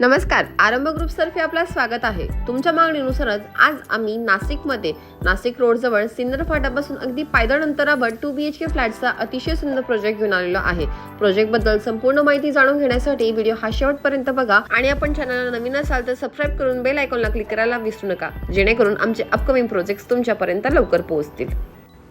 नमस्कार आरंभ ग्रुपतर्फे आपलं स्वागत आहे. तुमच्या मागणीनुसारच आज आम्ही नाशिकमध्ये नाशिक रोडजवळ सिन्नर फाटापासून अगदी पायदळ अंतरावर टू बी एच के फ्लॅटचा अतिशय सुंदर प्रोजेक्ट घेऊन आलेलो आहे. प्रोजेक्टबद्दल संपूर्ण माहिती जाणून घेण्यासाठी व्हिडिओ हा शेवटपर्यंत बघा आणि आपण चॅनलला नवीन असाल तर सबस्क्राईब करून बेल आयकॉनला क्लिक करायला विसरू नका जेणेकरून आमचे अपकमिंग प्रोजेक्ट तुमच्यापर्यंत लवकर पोहोचतील.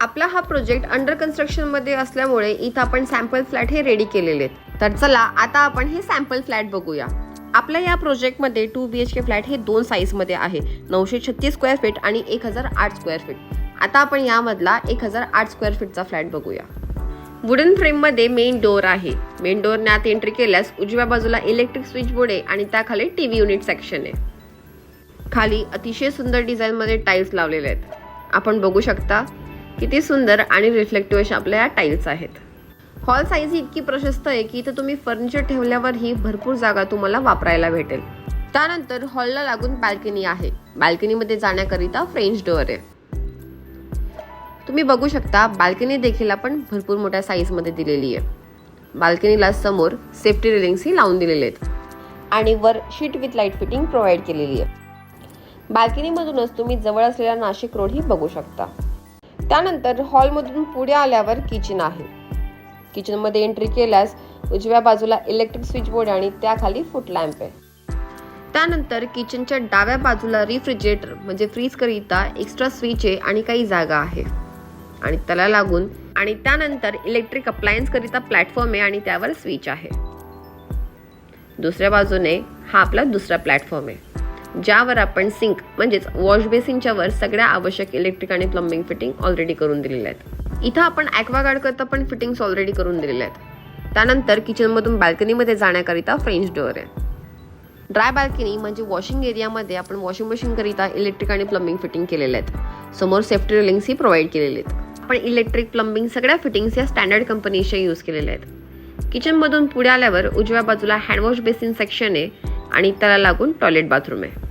आपला हा प्रोजेक्ट अंडर कन्स्ट्रक्शनमध्ये असल्यामुळे इथं आपण सॅम्पल फ्लॅट हे रेडी केलेले आहेत. तर चला आता आपण हे सॅम्पल फ्लॅट बघूया. आपल्या या प्रोजेक्टमध्ये two B H K flat हे दोन साईजमध्ये आहे. नऊशे छत्तीस स्क्वेअर फीट आणि एक हजार आठ स्क्वेअर फीट आता आपण यामधला एक हजार आठ स्क्वेअर फीटचा फ्लॅट बघूया. वुडन फ्रेममध्ये मेन डोअर आहे. मेन डोअरने आत एंट्री केल्यास उजव्या बाजूला इलेक्ट्रिक स्विच बोर्ड आहे आणि त्याखाली टी व्ही युनिट सेक्शन आहे. खाली अतिशय सुंदर डिझाईनमध्ये टाईल्स लावलेले आहेत. आपण बघू शकता किती सुंदर आणि रिफ्लेक्टिव्ह अशा आपल्या या टाईल्स आहेत. हॉल साईज ही इतकी प्रशस्त आहे की इथं तुम्ही फर्निचर ठेवल्यावरही भरपूर जागा तुम्हाला वापरायला भेटेल. त्यानंतर हॉलला लागून बॅल्कनी आहे. बॅल्कनीमध्ये जाण्याकरिता फ्रेंच डोअर आहे. तुम्ही बघू शकता बाल्कनी देखील आपण भरपूर मोठ्या साईजमध्ये दिलेली आहे. बाल्कनीला समोर सेफ्टी रिलिंग्सही लावून दिलेले आहेत. आणि वर sheet with light fitting provide केलेली आहे. बाल्कनीमधूनच तुम्ही जवळ असलेला नाशिक रोडही बघू शकता. त्यानंतर हॉलमधून पुढे आल्यावर किचन आहे. किचनमध्ये एंट्री केल्यास उजव्या बाजूला इलेक्ट्रिक स्विच बोर्ड आणि त्याखाली फुट लॅम्प आहे. त्यानंतर किचनच्या डाव्या बाजूला रिफ्रिजरेटर म्हणजे फ्रीजकरिता एक्स्ट्रा स्विच आहे आणि काही जागा आहे. आणि त्याला लागून आणि त्यानंतर इलेक्ट्रिक अप्लायन्स करिता प्लॅटफॉर्म आहे आणि त्यावर स्विच आहे. दुसऱ्या बाजूने हा आपला दुसरा प्लॅटफॉर्म आहे. ज्यावर आपण सिंक म्हणजेच वॉश बेसिनच्या वर सगळ्या आवश्यक इलेक्ट्रिक आणि प्लंबिंग फिटिंग ऑलरेडी करून दिलेल्या आहेत. इथं आपण ॲक्वागार्डकरता पण फिटिंग्स ऑलरेडी करून दिलेल्या आहेत. त्यानंतर किचनमधून बाल्कनीमध्ये जाण्याकरिता फ्रेंच डोअर आहे ड्राय बाल्कनी म्हणजे वॉशिंग एरियामध्ये आपण वॉशिंग मशीनकरिता इलेक्ट्रिक आणि प्लंबिंग फिटिंग केलेले आहेत. समोर सेफ्टी रेलिंग्सही प्रोव्हाइड केलेले आहेत. आपण इलेक्ट्रिक प्लंबिंग सगळ्या फिटिंग्स या स्टँडर्ड कंपनीच्या यूज केलेल्या आहेत. किचनमधून पुढे आल्यावर उजव्या बाजूला हँडवॉश बेसिन सेक्शन आहे आणि त्याला लागून टॉयलेट बाथरूम आहे.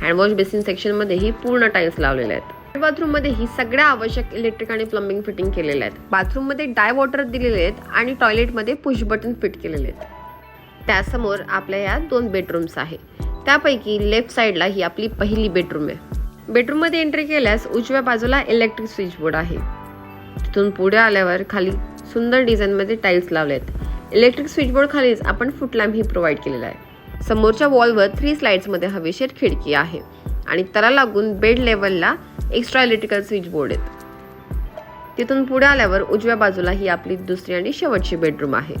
हँडवॉश बेसिन सेक्शनमध्येही पूर्ण टाईल्स लावलेल्या आहेत. बाथरूममध्ये ही सगळ्या आवश्यक इलेक्ट्रिक आणि प्लंबिंग फिटिंग केलेल्या आहेत. बाथरूममध्ये डाय वॉटर दिलेले आहेत आणि टॉयलेटमध्ये पुश बटन फिट केलेले आहेत. त्यासमोर आपल्या या दोन बेडरूम्स आहे. त्यापैकी लेफ्ट साईडला ही आपली पहिली बेडरूम आहे. बेडरूममध्ये एंट्री केल्यास उजव्या बाजूला इलेक्ट्रिक स्विच बोर्ड आहे. तिथून पुढे आल्यावर खाली सुंदर डिझाईनमध्ये टाईल्स लावले आहेत इलेक्ट्रिक स्विच बोर्ड खालीच आपण फुट ही प्रोव्हाइड केलेला आहे. समोरच्या वॉलवर थ्री स्लाइड्समध्ये हवेशीर खिडकी आहे. आणि त्याला लागून बेड लेवलला एक्स्ट्रा इलेक्ट्रिकल स्विच बोर्ड आहेत. तिथून पुढे आल्यावर उजव्या बाजूला ही आपली दुसरी आणि शेवटची बेडरूम आहे.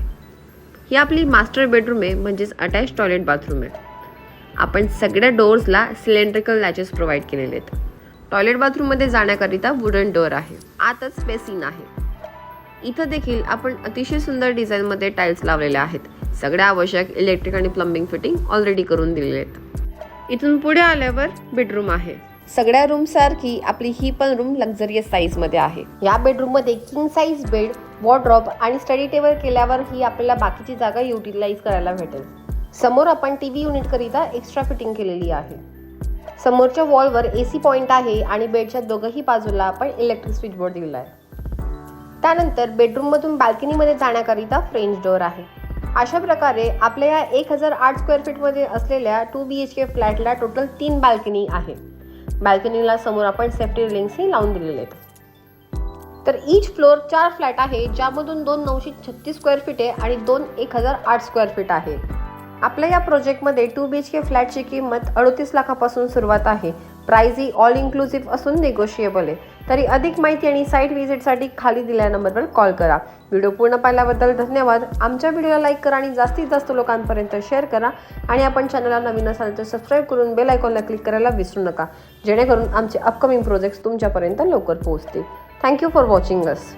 ही आपली मास्टर बेडरूम आहे म्हणजेच अटॅच टॉयलेट बाथरूम आहे. आपण सगळ्या डोअर्सला सिलेंड्रिकल लॅचेस प्रोव्हाइड केलेले आहेत. टॉयलेट बाथरूममध्ये जाण्याकरिता वुडन डोअर आहे. आतच बेसिन आहे. इथं देखील आपण अतिशय सुंदर डिझाईनमध्ये टाईल्स लावलेल्या आहेत. सगळ्या आवश्यक इलेक्ट्रिक आणि प्लंबिंग फिटिंग ऑलरेडी करून दिलेले आहेत. इथून पुढे आल्यावर बेडरूम आहे. सगळ्या रूम सारखी आपली ही पण रूम लक्झरियस साईजमध्ये आहे. या बेडरूममध्ये किंग साईज बेड वॉर्ड्रॉप आणि स्टडी टेबल केल्यावर ही आपल्याला बाकीची जागा युटिलाइज करायला भेटेल. समोर आपण टीव्ही युनिट करिता एक्स्ट्रा फिटिंग केलेली आहे. समोरच्या वॉलवर ए सी पॉइंट आहे आणि बेडच्या दोघंही बाजूला आपण इलेक्ट्रिक स्विच बोर्ड दिलेला आहे. त्यानंतर बेडरूममधून बाल्कनीमध्ये जाण्याकरिता फ्रेंच डोअर आहे. अशा प्रकारे आपल्या या एक हजार आठ स्क्वेअर फीटमध्ये असलेल्या टू बी एच के फ्लॅटला टोटल तीन बाल्कनी आहे. बाल्कनीला समोर आपण सेफ्टी रिलिंग्सही लावून दिलेले आहेत. तर ईच फ्लोअर चार फ्लॅट आहे ज्यामधून दोन नऊशे छत्तीस स्क्वेअर फीट आहे आणि दोन एक हजार आठ स्क्वेअर फीट आहे. आपल्या या प्रोजेक्टमध्ये टू बी एच के फ्लॅटची किंमत अडतीस लाखापासून सुरुवात आहे. प्राईज ही ऑल इन्क्लुझिव्ह असून निगोशिएबल आहे. तरी अधिक माहिती आणि साईट व्हिजिटसाठी खाली दिलेल्या नंबरवर कॉल करा. व्हिडिओ पूर्ण पाहिल्याबद्दल धन्यवाद. आमच्या व्हिडिओला लाईक करा आणि जास्तीत जास्त लोकांपर्यंत शेअर करा. आणि आपण चॅनलला नवीन असाल तर सबस्क्राईब करून बेल आयकॉनला क्लिक करायला विसरू नका. जेणेकरून आमचे अपकमिंग प्रोजेक्ट्स तुमच्यापर्यंत लवकर पोहोचतील. Thank you for watching us